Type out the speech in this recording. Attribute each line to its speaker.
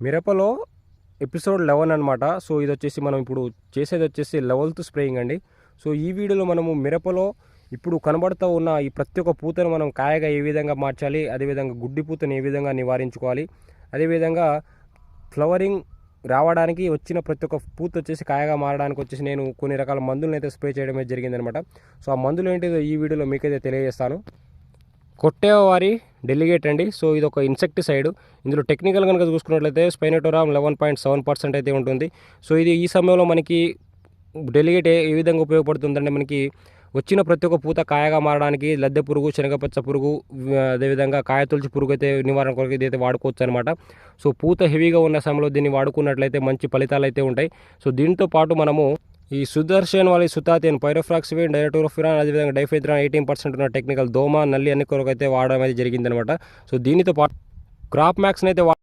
Speaker 1: మిరపలో episode eleven అనమాట so ఇది వచ్చేసి మనం ఇప్పుడు చేసేది వచ్చేసి లెవెల్త్ స్ప్రేయింగ్ అండి. సో ఈ వీడియోలో మనము మిరపలో ఇప్పుడు కనబడుతూ ఉన్న ఈ ప్రతి ఒక్క పూతను మనం కాయగా ఏ విధంగా మార్చాలి అదేవిధంగా గుడ్డి పూతను ఏ విధంగా నివారించుకోవాలి అదేవిధంగా ఫ్లవరింగ్ రావడానికి వచ్చిన ప్రతి ఒక్క పూత వచ్చేసి కాయగా మారడానికి వచ్చేసి నేను కొన్ని రకాల మందులను అయితే స్ప్రే చేయడం జరిగిందనమాట సో ఆ మందులు ఏంటిదో ఈ వీడియోలో మీకైతే తెలియజేస్తాను. కొట్టేవారి డెలిగేట్ అండి. సో ఇది ఒక ఇన్సెక్టిసైడ్ ఇందులో టెక్నికల్ కనుక చూసుకున్నట్లయితే spinetoram eleven point seven percent అయితే ఉంటుంది. సో ఇది ఈ సమయంలో మనకి డెలిగేట్ ఏ విధంగా ఉపయోగపడుతుందంటే మనకి వచ్చిన ప్రతి ఒక్క పూత కాయగా మారడానికి లద్దె పురుగు శనగపచ్చ పురుగు అదేవిధంగా కాయ తులసి పురుగు అయితే నివారణ కొరకు ఇది అయితే వాడుకోవచ్చు అనమాట సో పూత హెవీగా ఉన్న సమయంలో దీన్ని వాడుకున్నట్లయితే మంచి ఫలితాలు అయితే ఉంటాయి. సో దీంతో పాటు మనము ఈ సుదర్శన్ వాళ్ళ డైరెక్టర్ ఆఫ్ ఇరాన్ అదేవిధంగా డైఫెద్రాన్ ఎయిటీన్ పర్సెంట్ ఉన్న టెక్నికల్ దోమ నల్లి అన్ని కొరకు అయితే వాడడం అయితే జరిగిందనమాట సో దీనితో పాటు క్రాప్ మ్యాక్స్ని అయితే వా-